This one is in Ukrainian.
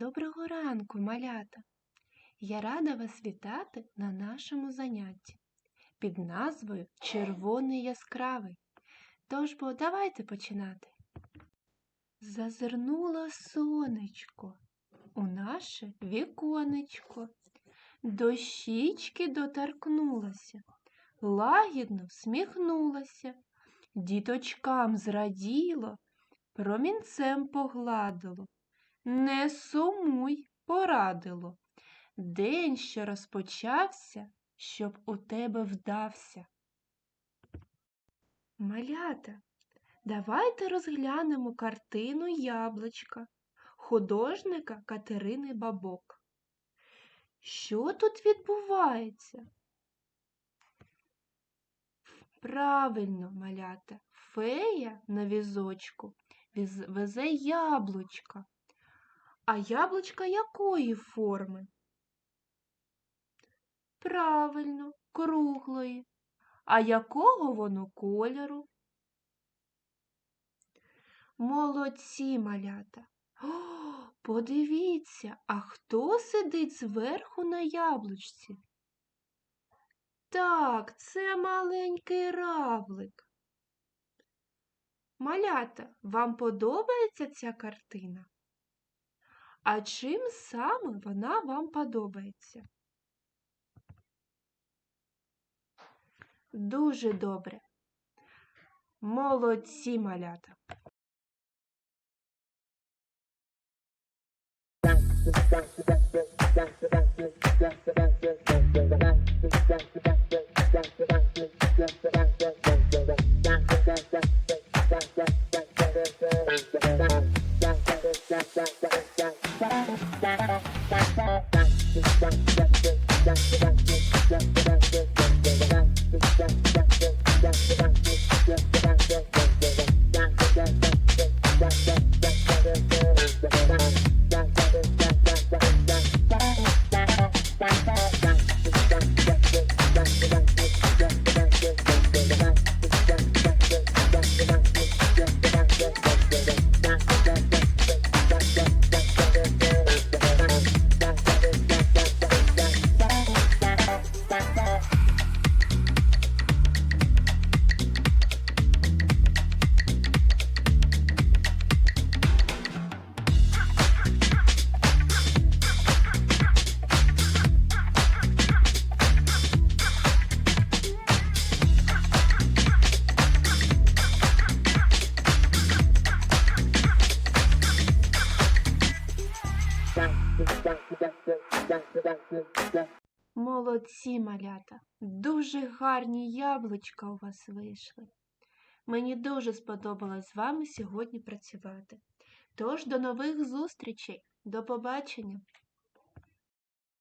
Доброго ранку, малята! Я рада вас вітати на нашому занятті під назвою Червоний яскравий. Тож бо давайте починати. Зазирнуло сонечко у наше віконечко, до щічки доторкнулося, лагідно всміхнулося, діточкам зраділо, промінцем погладило. Не сумуй, порадило. День, що розпочався, щоб у тебе вдався. Малята, давайте розглянемо картину яблучка художника Катерини Бабок. Що тут відбувається? Правильно, малята, фея на візочку везе яблучка. А яблучка якої форми? Правильно, круглої. А якого воно кольору? Молодці, малята. О, подивіться, а хто сидить зверху на яблучці? Так, це маленький равлик. Малята, вам подобається ця картина? А чим саме вона вам подобається? Дуже добре. Молодці малята. Thank you. Молодці, малята. Дуже гарні яблучка у вас вийшли. Мені дуже сподобалось з вами сьогодні працювати. Тож до нових зустрічей. До побачення!